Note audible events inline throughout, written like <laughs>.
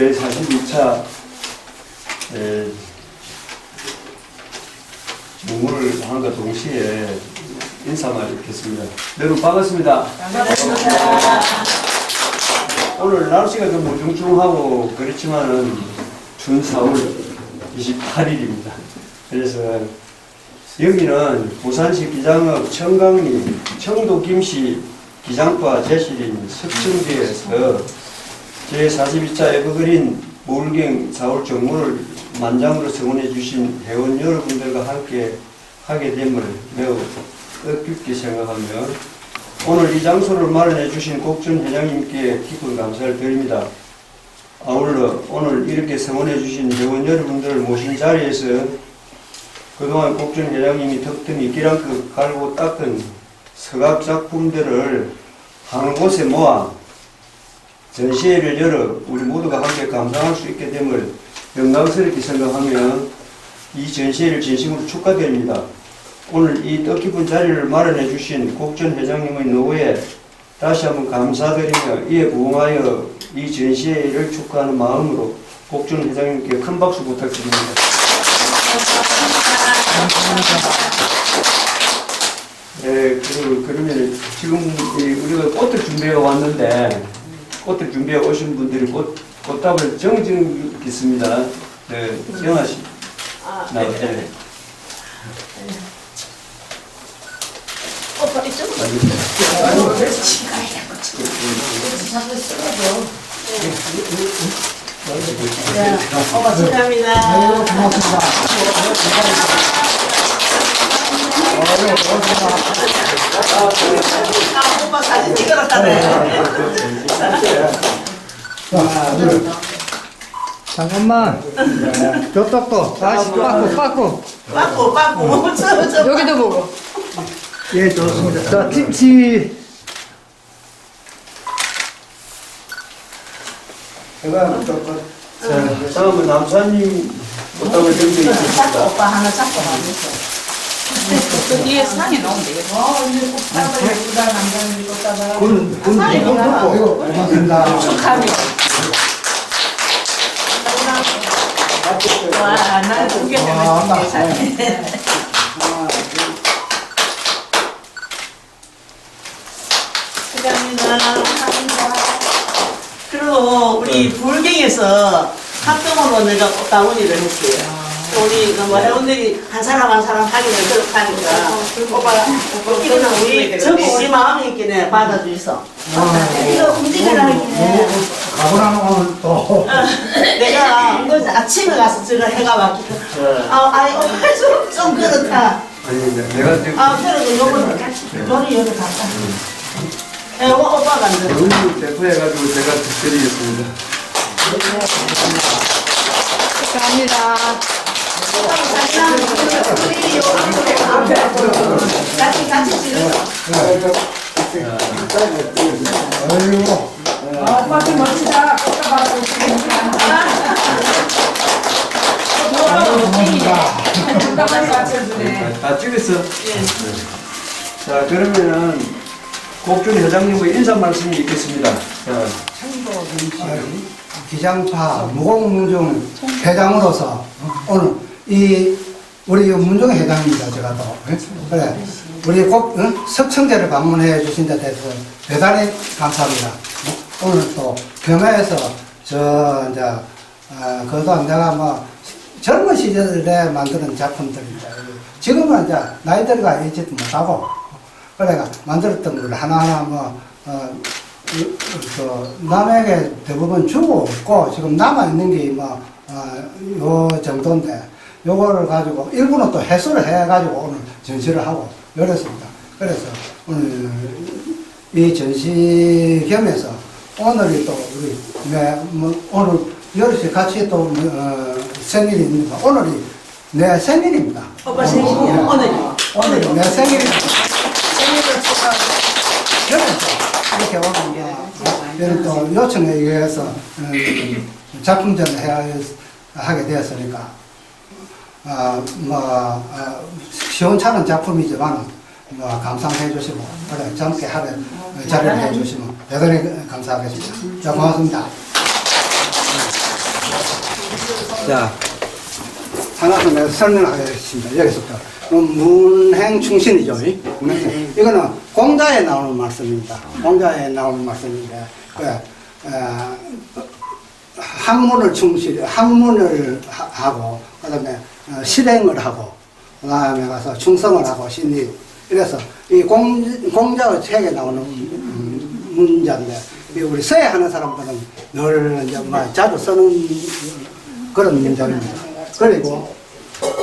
제 42차 문물을 함과 동시에 인사만 읽겠습니다. 여러분 반갑습니다. 오늘 날씨가 좀 우중충하고 그렇지만은 준 4월 28일입니다. 그래서 여기는 부산시 기장읍 청강리 청도 김씨 기장과 제실인 석청지에서 제42차 에버그린 몰경 4월 정문을 만장으로 성원해 주신 회원 여러분들과 함께 하게 됨을 매우 뜻깊게 생각하며 오늘 이 장소를 마련해 주신 곡전 회장님께 깊은 감사를 드립니다. 아울러 오늘 이렇게 성원해 주신 회원 여러분들을 모신 자리에서 그동안 곡전 회장님이 덕분이 기랑급 갈고 닦은 서각 작품들을 한 곳에 모아 전시회를 열어 우리 모두가 함께 감상할 수 있게 됨을 영광스럽게 생각하며 이 전시회를 진심으로 축하드립니다. 오늘 이 뜻깊은 자리를 마련해 주신 곡전 회장님의 노고에 다시 한번 감사드리며 이에 부응하여 이 전시회를 축하하는 마음으로 곡전 회장님께 큰 박수 부탁드립니다. 예, 그리고 그러면 지금 이 우리가 꽃을 준비해 왔는데 꽃을 준비해 오신 분들이 꽃 꽃답을 정정겠습니다. 네, 영아 씨 나와. 네. 오빠 이쪽으로 오빠 축하합니다. 아, 오빠 사진 찍으러 가네. 잠깐만. 저쪽도 다시 빠꾸 빠꾸. 빠꾸 빠꾸. 여기도 보고. 예, 좋습니다. 자, 김치. 제가 자, 다음은 남사님 잡고 정정했습니다. 오빠 하나 잡고 가면서. 그 뒤에 상에 넣으면 되겠다. 어, 군, 아, 이거 봐. 이거. 축하합니다. 와, 나는 두개 와, 되면 사진. 축하합니다. 축하합니다. 그리고 우리 불경에서 합동으로 내가 다운이를 했어요. 우리 그뭐 회원들이 한 사람 한 사람 확인을 그렇게 하니까. 오빠가 이거는 우리 전부 우리 마음이 있기에 받아주셔서. 이거 움직이라기네 가보나 오늘 또. 내가 어제 아침에 가서 저거 해가 왔기 아, 아이 오빠 좀, 좀 그렇다. 아니, 네, 내가 지금 아 그래도 요거는 너는 여기 갔다 예, 오빠 오빠가 안 돼. 대표해가지고 제가 드리겠습니다. 축하합니다. 다, 다 찍었어? 자, 그러면은 곡준 회장님의 인사 말씀이 있겠습니다. 자, 기장파 무공문중 회장으로서 오늘 이 우리 문중 회장입니다 제가 또. 예? 그래. 우리 꼭 응? 석청제를 방문해 주신 데 대해서 대단히 감사합니다. 오늘 또 겸해서 저 이제 어, 그동안 내가 뭐 젊은 시절에 만드는 작품들입니다. 지금은 이제 나이 들어가 있지도 못하고 그래가 만들었던 걸 하나하나 뭐 어, 그, 그 남에게 대부분 주고 없고 지금 남아 있는 게 뭐, 어, 요 정도인데 요거를 가지고 일부는 또 해소를 해 가지고 오늘 전시를 하고 열었습니다. 그래서 오늘 이 전시 겸해서 오늘이 또 우리 내, 뭐, 오늘 여럿이 같이 또 어, 생일이 있는데 오늘이 내 생일입니다. 오빠 생일 오늘이 오늘이 내 생일입니다. 생일을 축하 그래서 이렇게 오는 게 이런 또 요청에 의해서 어, 작품전을 해야 하게 되었으니까 아, 뭐 아, 시원찮은 작품이지만 뭐 감상해 주시고 그래 젊게 하는 자리를 해 주시면 대단히 감사하겠습니다. 자 고맙습니다. 자, 하나씩 내가 설명하겠습니다. 여기서부터. 어, 문행 충신이죠. 이? 문행. 이거는 공자에 나오는 말씀입니다. 공자에 나오는 말씀인데, 그, 어, 학문을 충실, 학문을 하- 하고, 그 다음에 어, 실행을 하고, 그 다음에 가서 충성을 하고, 신이. 이래서 이 공, 공자의 책에 나오는 음, 문자인데, 이 우리 서예 하는 사람들은 늘 이제 뭐 자주 쓰는 그런 문장입니다. 그리고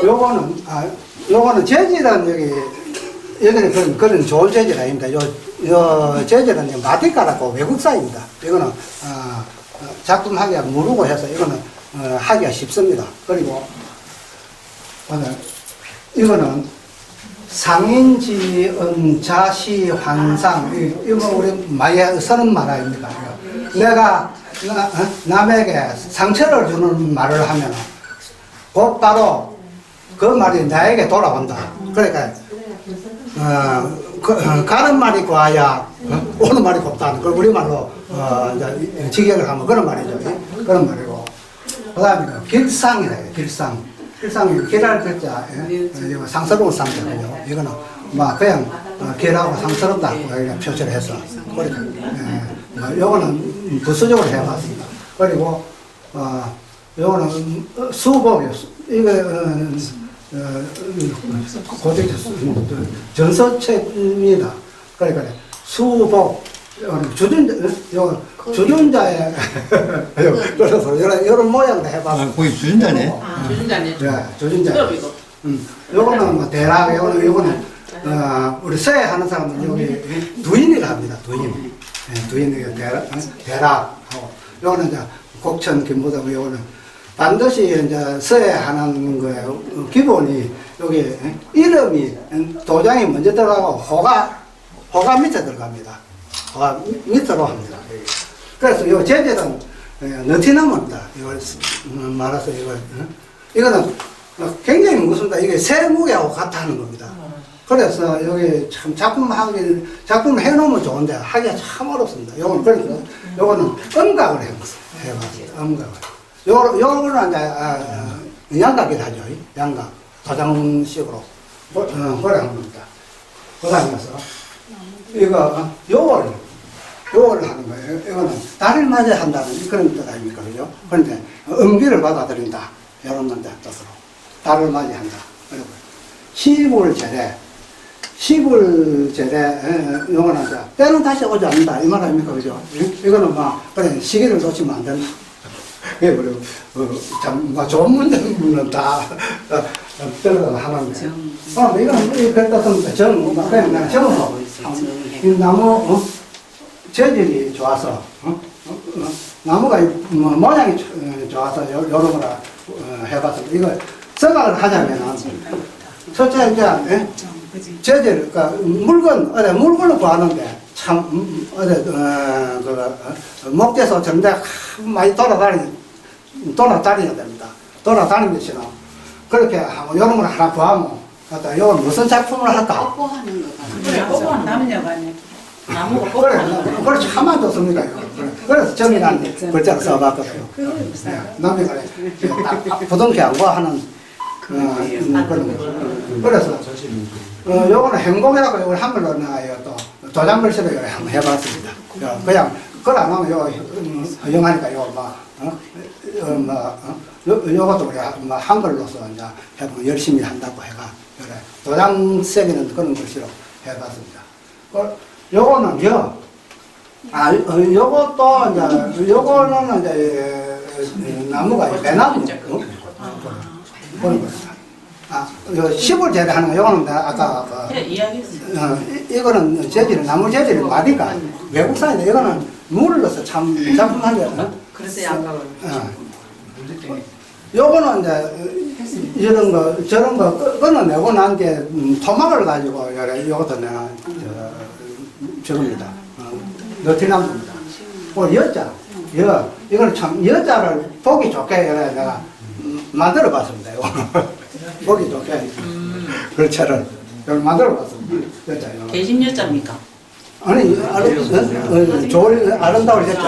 요거는, 아, 요거는 재질은 여기, 여기는 그런, 그런 좋은 재질 아닙니다. 요, 요 재질은 마티카라고 외국사입니다. 이거는, 아, 어, 작품 하기가 무르고 해서 이거는 어, 하기가 쉽습니다. 그리고 오늘 이거는 상인지은 자시 환상 이- 이거 우리 많이 쓰는 말아입니다. 이거. 내가 나, 어? 남에게 상처를 주는 말을 하면 곧바로 그 말이 나에게 돌아온다. 그러니까 어, 그, 어, 가는 말이 과야 어? 오는 말이 곱다는 걸 우리말로 어, 이제 직역을 하면 그런 말이죠. 예? 그런 말이고 그 다음에 길상이래요. 길상. 길상이 길할 글자 예? 이거 상스러운 상자고요. 이거는 뭐 그냥 어, 길하고 상스럽다 이렇게 표시를 해서 그러니까 예. 뭐 요거는 부수적으로 해봤습니다. 그리고 어, 요거는 어, 수복이요. 수- 이거 어, 어, 고대 전서책입니다. 그러니까 수복 어, 주둔자 요 주둔자의 <laughs> 그래서 이런 이런 모양도 해봤어요. 아, 거기 주전자네. 주진자님. 예, 주둔자. 이거. 음, 요거는 뭐 대락, 요거는 요거는 어, 우리 서예 하는 사람은 여기 두인이라 합니다. 두인. 예, 두인이 대락, 어? 대락하고 요거는 이제 곡천 김부다고 요거는 반드시 이제 서예 하는 거예요. 어, 기본이 여기 예, 이름이 도장이 먼저 들어가고 호가 호가 밑에 들어갑니다. 호가 밑으로 합니다. 그래서 요 제재는 너티나무입니다. 이거 음, 말아서 이거 어? 이거는 굉장히 무섭다. 이게 세무게하고 같다는 겁니다. 그래서 여기 참 작품 하기 작품 해놓으면 좋은데 하기가 참 어렵습니다. 요건 그래서 요거는 음각을 해봤습니다. 음각을. 요 요거는 이제 아, 아, 양각이라 하죠. 양각 도장식으로 어, 어, 그래 한 겁니다. 그다음에서 이거 어, 요걸 요걸 하는 거예요. 이거는 달을 맞아 한다는 그런 뜻 아닙니까, 그죠? 그런데 음기를 받아들인다 이런 건데 뜻으로 달을 맞이한다. 그리고 시불 제례, 시불 제례, 요거는 이제 때는 다시 오지 않는다 이 말 아닙니까, 그죠? 이- 이거는 뭐 그래 시기를 놓치면 안 된다. <laughs> 예, 그리고 어, 참, 뭐 좋은 문제는 다 어, 어, 들어가 하는 거예요. 어, 이거는 이 별뜻은 정, 뭐 그냥 정으로 이 나무 어? 재질이 좋아서 어? 어? 어? 나무가 이 뭐, 모양이 조- 어, 좋아서 요, 요런 거라 어, 해봤습니다. 이거 생각을 하자면 첫째 이제 예? 재질 그러니까 물건 어디 물건을 구하는데 참 음, 어디 어, 그 어, 목재소 정대 많이 돌아다니 돌아다녀야 됩니다. 돌아다니면서 그렇게 하고 이런 걸 하나 구하면 갖다 이거 무슨 작품을 할까? 뽀뽀하는 거 같아요. 그래, 꼬부한 남녀간에. 나무가 그래, 꼬부한 그래 참만 좋습니다. 이거. 그래. 그래서 정의란 글자를 써봤거든요. 네, 남이 그래. 딱 부둥켜 안고하는 어, 음, 그런 거. 그래서 어, 요거는 행복이라고 요걸 한글로 나요 또 도장 글씨로 요걸 한번 해봤습니다. 요, 그냥 그걸 안 하면 요 음, 허용하니까 요뭐 어? 어, 뭐, 어? 요, 요것도 우리 뭐 한글로서 이제 해보면 열심히 한다고 해가 그래 도장 새기는 그런 글씨로 해봤습니다. 어, 요거는 요, 아, 어, 요것도 이제, 요거는 이제, 에, 나무가 배나무. 어? 거. 아, 요 십을 재배하는 거, 요거는 내가 아까, 예, 그, 이야기했어요. 어, 이- 이거는 재질, 나무 재질이 마디가 외국산인데, 이거는 물을 넣어서 참 작품하게, 어? 그래서 양각을. 어. 요거는 이제, 이런 거, 저런 거 끊- 끊어내고 난 뒤에, 음, 토막을 가지고, 요래, 요것도 내가, 저, 저겁니다. 어, 너티나무입니다. 그 여자, 여, 이걸 참, 여자를 보기 좋게 요래 내가 음, 만들어 봤습니다. <laughs> 보기 좋게. 글자를. 이걸 만들어 봤습니다. 여자, 이거. 여자입니까? 아니, 아름, 어, 어, 좋을, 아름다울 했죠.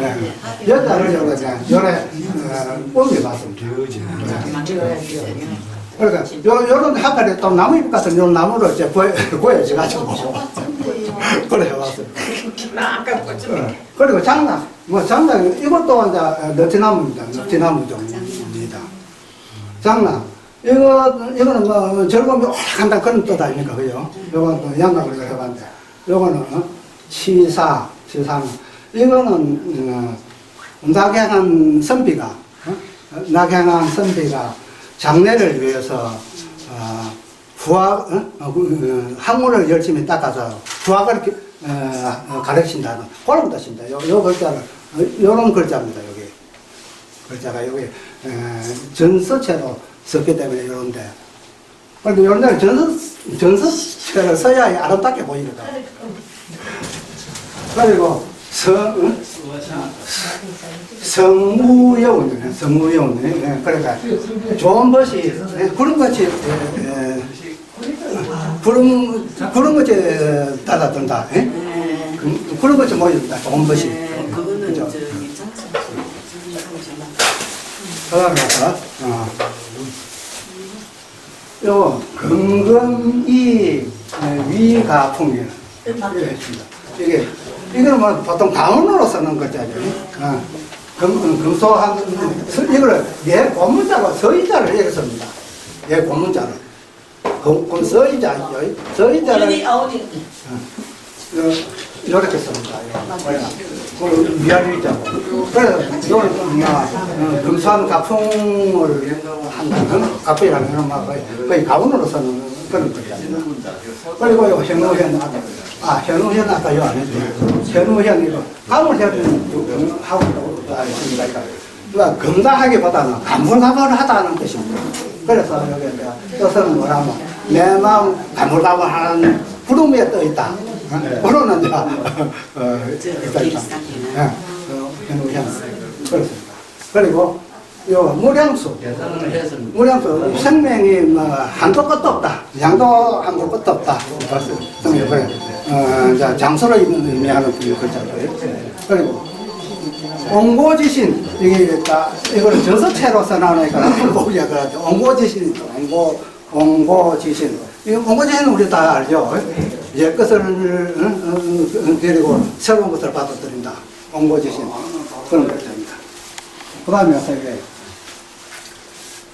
예. 여자를 요래, 요래, 어, 봄에 봤습니다. 그러니까, 요, 요런 하팔에 또 나무 잎 같은 요 나무를 이제 보여, <laughs> 보여줘가지고. <laughs> 그래 해봤어요. 어, 그리고 장난, 뭐 장난, 이것도 이제 너티나무입니다. 너티나무 종입니다. 장난. 이거, 이거는 뭐, 절검이 오락한다 그런 뜻 아닙니까? 그죠? 또 양각을 해봤는데. 요거는, 어? 치사, 치사는. 이거는, 어, 낙향한 선비가, 어? 낙향한 선비가 장례를 위해서, 어, 부학, 어? 어, 그, 어, 학문을 열심히 닦아서 부학을 어, 어, 가르친다는 그런 뜻입니다. 요, 요 글자는, 어, 요런 글자입니다, 여기. 글자가 여기, 에, 전서체로 썼기 때문에 요런데. 그런데 요런 데는 전서, 전서체를 써야 아름답게 보이거든. 그리고 성, 응? 성무여운, 성무여운. 예, 그러니까 좋은 것이 예, 구름 같이 예, 예, 구름 구름 같이 따라든다. 예? 그- 구름 같이 모인다. 좋은 것이. 그거는 그죠? 저기 장사. 그다음에 어. 요 금금이 위가풍이 이렇게 했습니다. 이게 이거는 뭐 보통 가문으로 쓰는 거잖아요. 어. 금 금소한 이거를 예 고문자가 서의자를 이렇게 씁니다. 예 고문자를 서의자를 어머니, 아버님. 어, 이렇게 씁니다. 그 미아리자고. 그래서 이걸 뭐냐 어, 금수한 가풍을 한다는 가풍이라는 막 거의, 거의 가문으로 쓰는 그런 거잖아요. 그리고 요 현우현 아 현우현 아까 요안 했죠. 현우현 이거 가물현 하고 있습니다. 그러니까 금다하기보다는 가물가물하다는 뜻입니다. 그래서 여기 이제 뜻은 뭐라면 내 마음 가물가물 하는 구름 위에 떠 있다. 그러는 이제 어, 있다 있다. 예, 그 그렇습니다. 그리고 요 무량수 무량수 생명이 뭐 한도 끝도 없다. 양도 한도 끝도 없다. 그래. 그래. 어, 이제 장소를 의미하는 그 글자고요. 그리고 옹고지신 이게 다 이거는 저서체로서 나오니까 보기가 그러죠. 옹고지신 옹고 옹고지신 이 옹고지신은 우리 다 알죠. 옛 것을 데리고 새로운 것을 받아들인다. 옹고지신 그런 글자입니다. 그 다음에 이게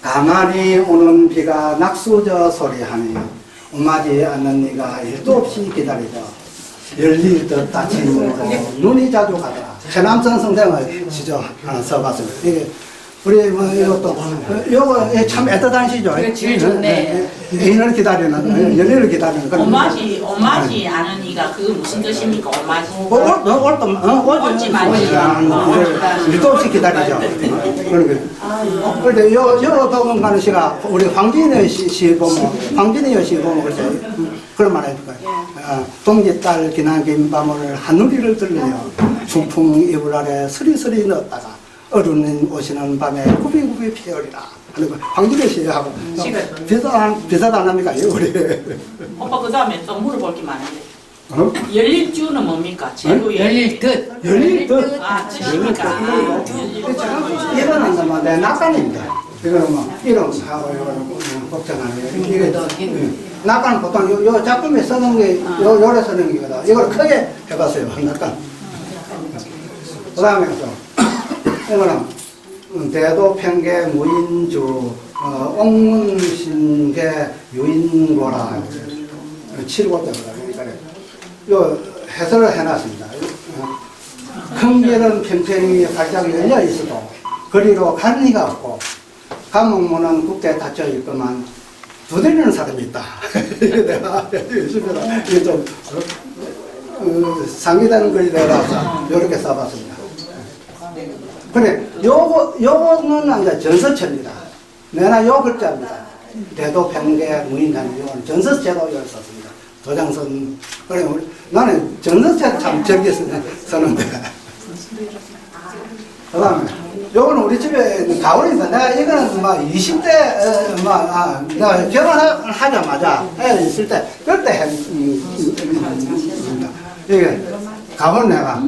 가만히 오는 비가 낙수저 소리하니 오마지 않는 네가 일도 없이 기다리다 열릴 듯 몸으로 눈이 자주 가더라 최남성 선생을 써봤습니다 이게 우리 뭐 이것도 어, 요거 참 애틋한 시죠 그래, 제일 좋네. 애인을 기다리는 열리를 기다리는 그런 오마지, 오마지 않은 이가 그게 무슨 뜻입니까? 오마지. 뭐, 올, 올, 올, 어, 올지 말지. 일도 없이 기다리죠. 그러게. 그런데 요, 요 법원 가는 시가 우리 황진의 시, 시 보면, 황진의 시 보면 그렇죠. 그런 말 해줄 거예요. 어, 동지딸 기나긴 밤을 하늘이를 들려요. 중풍 이불 아래 스리스리 넣었다가 어른이 오시는 밤에 구비구비 피어리라. 하는 거. 황진의 시하고 시가 비슷한, 비슷하답니까? 우리. 오빠 그 다음에 또 물어볼 게 많은데. 어? 열릴 줄은 뭡니까? 제로 열릴 듯. 열릴 듯. 아, 뜻입니까? 아, 뭐내 낙관입니다. 이거는 뭐 이름하고 이거는 복잡하네. 이게 낙관 보통 요, 요 작품에 쓰는 게 요, 요래 쓰는 게거든. 이걸 크게 해봤어요. 낙관. 그 다음에 또 이거는 음, 대도 평계 무인주 어, 옥문신계 유인고라 칠고 때문에 그러니까 요 해설을 해놨습니다. 어, 큰 길은 평평히 활짝 열려 있어도 거리로 가는 이가 없고 감옥문은 굳게 닫혀 있구만 두드리는 사람이 있다. <laughs> 내가 요즘에 좀 어, 상기되는 글이 되어서 이렇게 써봤습니다. 그래, 요거, 요거는 이제 전서체입니다. 내나 요 글자입니다. 대도 평계 무인단 요건 전서체로 썼습니다. 도장선. 그래, 우리, 나는 전서체 참 즐겨 쓰- 쓰는데. 그 다음에, 요거는 우리 집에 가오리인데, 내가 이거는 막 20대, 어, 막, 아, 내가 결혼하자마자 애 있을 때, 그때 한, 음, 음, 음, 음, 이게 가본 내가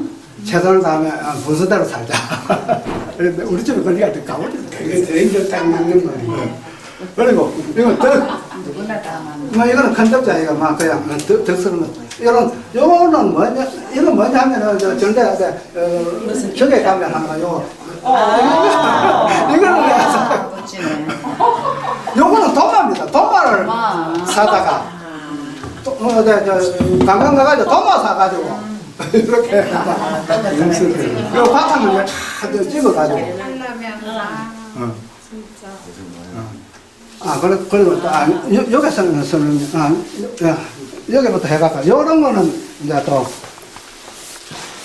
최선을 다하면 어, 분수대로 살자. <laughs> 그런데 우리 집에 거리가 더 가보니 되게 대인들 딱 맞는 거예요. 그리고 이거 더뭐 이거는 컨덕자 이거 막 그냥 더, 더 쓰는 거. 이런 요거는 뭐냐 이건 뭐냐 하면은 저 전대 어, 저게 가면 하는 거 요거. <laughs> 이거는 내가 <laughs> 요거는 도마입니다. 도마를 사다가 또, 어, 저, 저, 관광 가가지고 도마 사가지고 이렇게 연습을. 요 바탕을 쫙 찍어가지고. 어. 아, 그래, 그리고 또, 아, 여, 여기서는, 서는, 아, 여, 여기부터 해갈까. 요런 거는 이제 또,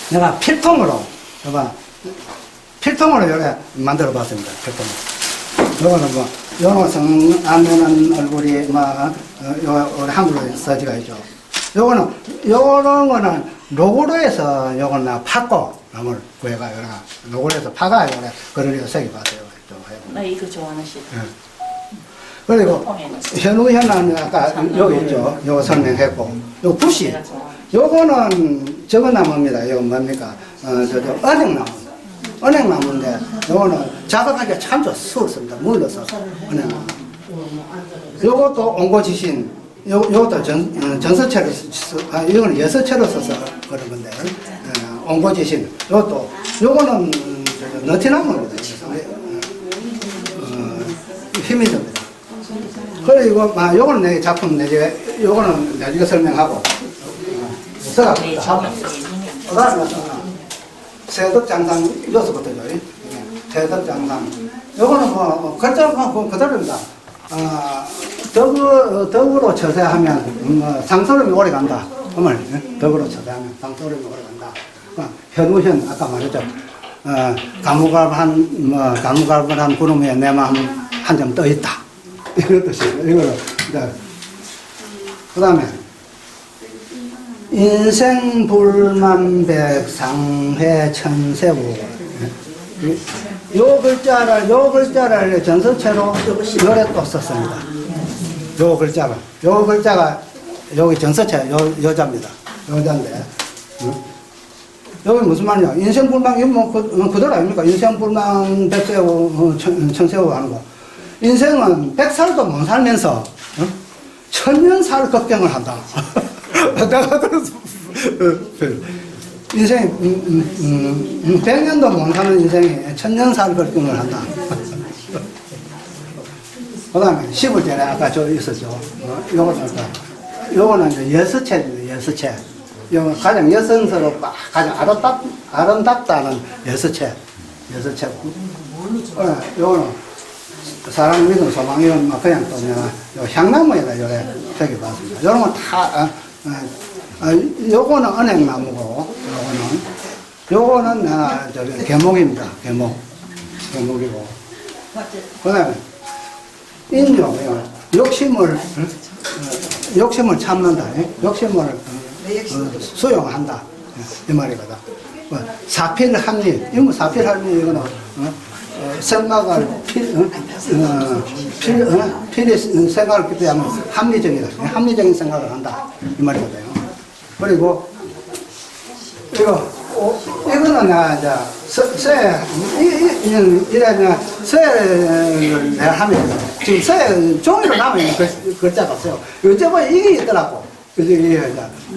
내가 필통으로, 봐봐. 필통으로 요래 만들어 봤습니다. 필통. 요거는 뭐, 요거 성안면은 얼굴이 막, 어, 요, 우리 한글로 써지가 있죠. 요거는, 요런 거는 로고로에서 요거는 나 팠고, 나물 구해가, 요래 로고로에서 파가 요래, 그러니까 색이 봤어요. 나 이거 좋아하는 시. 예. 그리고 현우 현아는 아까 여기 있죠. 요거 설명했고, 요 붓이. 요거는 저거 나무입니다. 요 뭡니까? 어, 저, 저, 은행나무. 은행나무인데, 요거는 작업하기가 참 좋, 수월습니다. 물러서, 은행나무. 요것도 옹고지신, 요, 요것도 전, 어, 전서체로, 쓰- 아, 이거는 여서체로 써서 그런 건데, 어, 옹고지신. 요것도, 요거는, 저, 저, 너티나무입니다. 어, 힘이 듭니다. 그리고, 막, 요거는 내 작품 내게, 요거는 내가 설명하고, 써가 네. 그다음에 세덕장상 여기서부터죠. 세덕장상. 요거는 뭐 글자 뭐 그대로입니다. 아 덕으 덕으로 처세하면 음, 뭐 상소름이 오래 간다. 어머니 예? 덕으로 처세하면 상소름이 오래 간다. 어, 현우현 아까 말했죠. 어, 가무갈한 뭐 가무갈한 구름 위에 내 마음 한 점 떠 있다. <laughs> 이런. 이거는 이제 그다음에 인생 불만백 상회 천세우 요 글자를 요 글자를 전서체로 요래 또 썼습니다. 요 글자가 요 글자가 여기 전서체 요 여자입니다. 여자인데 응? 여기 무슨 말이냐? 인생불망 이거 뭐 그, 어, 그대로 아닙니까? 인생불망 백세우 어, 천, 천세우 하는 거. 인생은 백살도 못 살면서 어? 천년살 걱정을 한다. <laughs> 내가 그래서 인생이 음, 음, 음, 음, 100년도 못 사는 인생이 천년살 걱정을 한다. <laughs> 그 다음에 15절에 아까 저 있었죠. 어, 요거는, 요거는 이제 여서체입니다, 여서체. 요거 가장 여성스럽고 가장 아름답, 아름답다는 여서체. 여서체. 어, 요거는 사랑 믿음 소망이면 뭐 그냥 또 내가 요 향나무에다 요래 새겨봤습니다. 요런 건다 아, 아, 아, 요거는 은행나무고 요거는 아, 저기 개목입니다. 개목 개목이고 그 다음에 인종이요. 욕심을 응? 어, 욕심을 참는다. 예? 욕심을 어, 어, 수용한다. 예, 이 말이거든. 뭐, 사필 합리, 이거 사필 합리 이거는 어? 어, 생각을 필, 어? 어, 필, 어? 필히 생각을 기대하면 합리적이다. 예, 합리적인 생각을 한다. 이 말이거든요. 그리고 이거 어, 이거는 나 이제 서, 서예 이 이래 그냥 서예를 내가 하면 지금 서예 종이로 있는 글, 글자가. 요새 뭐 이게 있더라고. 이제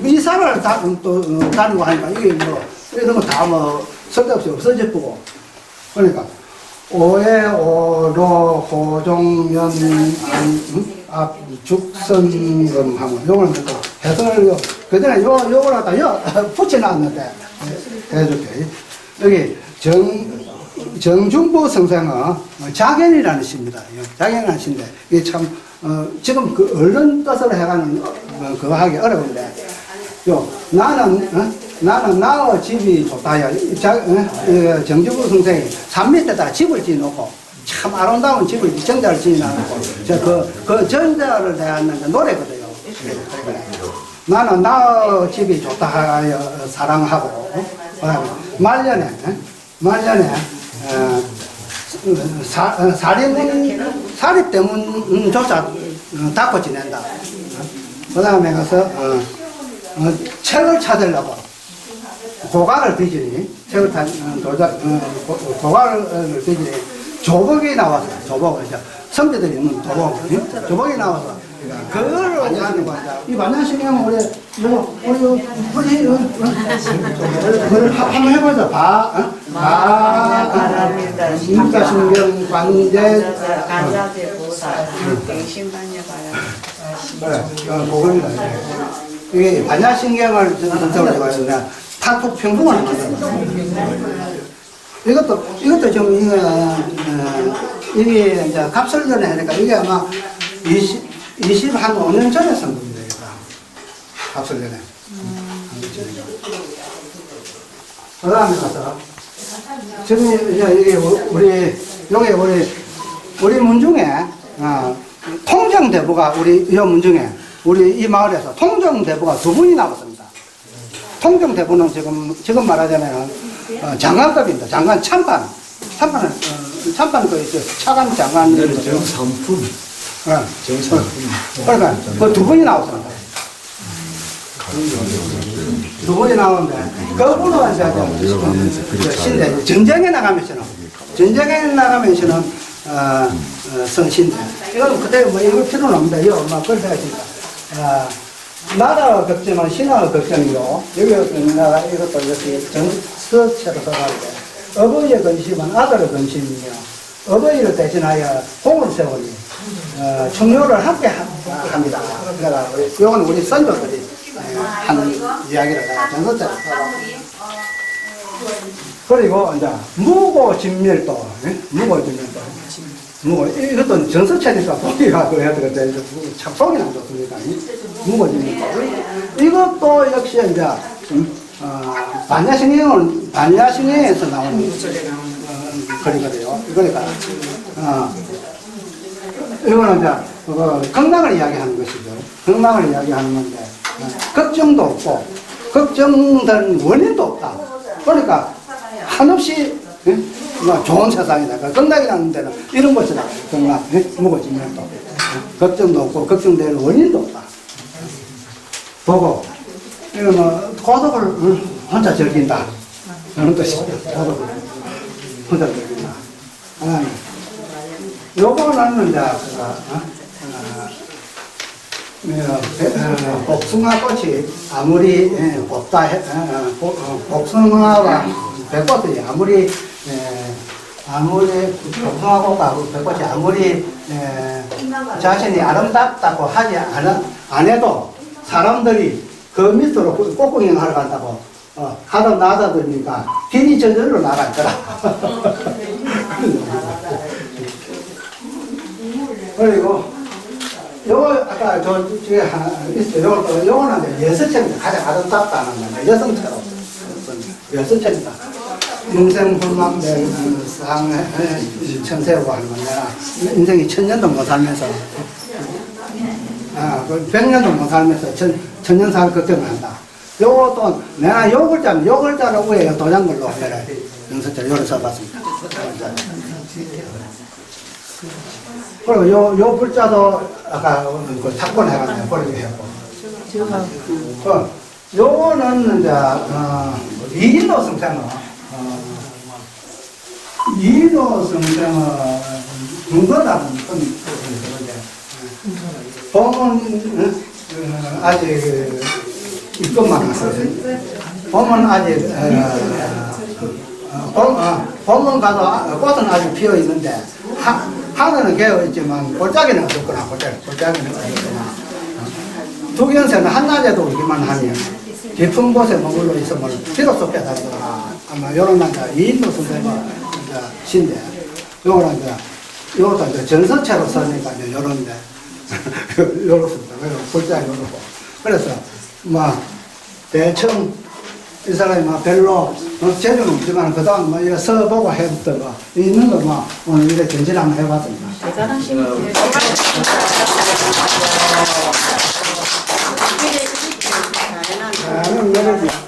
이 사람을 다또 어, 다니고 하니까 이게 뭐 이런 거 다 뭐 쓸데없이 없어져 보고 그러니까 오해 오로 호종연 안, 음? 앞 죽선금 하면 요거는 또 해설 요 그전에 요 요걸 갖다 요 <laughs> 붙여놨는데 해줄게 여기 정 정중보 선생은 자견이라는 시입니다. 자견이라는 시인데 이게 참 어, 지금 그 언론 뜻으로 해가는 어, 그거 하기 어려운데 요 나는 어? 나는 나의 집이 좋다야. 이 자, 어? 이 정주부 선생이 산 밑에다 집을 지어놓고 참 아름다운 집을 정자를 지어놓고 저 그 그 정자를 대하는 노래거든요. 나는 나의 집이 좋다 하여 사랑하고 어? 말년에 어? 말년에 어, 사, 어, 사립문 사립 때문조차 어, 닫고 지낸다. 그 다음에 가서 어, 어, 책을 찾으려고 고관을 뒤지니, 최고탄 어, 도자, 어, 고- 고관을 뒤지니, 조복이 나왔어요. 조복. 이제 선비들이 있는. 예? 조복이 나와서. 거야. 이 반야신경 우리, 뭐, 우리, 우리, 어, 어, 그걸 하- 한번 해보자. 바, 어? 바, 바랍니다. 인가 신경 관제, 간자제 보살 갱신반야 바랍니다. 그래, 어, 그겁니다. 이게. 이게 반야신경을 전적으로 해가지고 타투 평등을 만들어. 이것도, 이것도 좀, 이거, 어, 이게 이제 갑설전에 하니까 이게 아마 20, 20, 한 5년 전에 쓴 겁니다, 이거. 갑설전에. 그 다음에 가서, 지금 이게 우리, 여기 우리, 우리 문중에, 어, 통정대부가 우리 이 문중에, 우리 이 마을에서 통정대부가 두 분이 나왔습니다. 통정대부는 지금, 지금 말하자면, 어, 장관급입니다. 장관 참관. 참관은, 어, 참관 그, 저 차관 장관. 정상품. 그러니까 그 두 분이 나왔습니다. 두 분이 나오는데 그분은 이제 그 신대 전쟁에 나가면서는 전쟁에 나가면서는 어, 어, 성신대. 이거는 그때 뭐 이거 필요는 없는데 이거 얼마 걸려야니까 어, 나라 걱정은 신화 걱정이고 여기 나라 이것도 이렇게 정서체로 써가는데 어버이의 근심은 아들의 근심이며 어버이를 대신하여 공을 세우니 어, 청료를 함께 하- 합니다. 그러니까 우리, 이건 우리 선조들이 어, 하는 이야기를 내가 전서체로 써봤습니다. 그리고 이제 무고 진밀도, 예? 무고 진밀도. 무고, 이것도 전서체니까 보기가 그래야 되겠다. 참 속이 안 좋습니까? 이? 무고 진밀도. 이것도 역시 이제, 음, 어, 반야신경은, 반야신경에서 나오는 어, 글이거든요. 그러니까, 어, 이거는 이제 그 건강을 이야기하는 것이죠. 건강을 이야기하는 건데 어, 걱정도 없고 걱정된 원인도 없다. 그러니까 한없이 예? 뭐 좋은 세상이다. 건강이라는 데는 이런 것이다. 건강, 예? 무거지면 또 걱정도 없고 걱정될 원인도 없다. 보고 이거 뭐 고독을 어, 혼자 즐긴다. 그런 뜻이죠. 고독을 혼자 즐긴다. 아, 요거는 이제 그, 어? 어, 배- 어, 복숭아 꽃이 아무리 예, 곱다 해, 어, 어, 복- 어, 복숭아와 백꽃이 아무리 예, 아무리 복숭아 꽃하고 백꽃이 아무리 예, 자신이 아름답다고 하지 않, 안 해도 사람들이 그 밑으로 꽃- 꽃구경 하러 간다고 어, 하다 나다 보니까 길이 저절로 나가 있더라. <laughs> 그리고 요거 아까 저 뒤에 하나 있어요. 요거 요거는 이제 여섯체입니다. 가장 아름답다는 건데 여성체로 여섯체입니다. 인생 불망대 상 천세고 하는 건 내가 인생이 천년도 못 살면서 아, 그 백년도 못 살면서 천, 천년 살 걱정한다. 요것도 내가 요 글자는 요 글자를 위에 도장글로 내가 영서체 요를 써봤습니다. 그리고 요, 요 글자도 아까 그 탁권 해봤네요. 그렇게 했고. 어, 요거는 이제, 어, 이인도 성생어. 어, 이인도 성생어, 중거다는 건, 어, 아직, 입금만 왔어요. 봄은 아직, 어, 어, 봄, 어, 봄은 가도 아- 꽃은 아직 피어 있는데 하, 하늘은 개어 있지만 골짜기는 없었구나 골짜기. 골짜기는 없었구나. 어. 두견새는 한낮에도 오기만 하면 깊은 곳에 머물러 있으면 비로소 깨달더라. 아마 요런 남자 이인도 선생과 신데 요거는 이제 요것도 이제 전서체로 쓰니까 이제 요런데. <laughs> 요렇습니다. 골짜기 요렇고. 그래서 뭐 대충 이 사람이 막 별로 어, 재주는 없지만 그동안 뭐 이래 써보고 해봤던 거 있는 거뭐 오늘 이래 전질 한번 해봤습니다. 그럼 예를 들어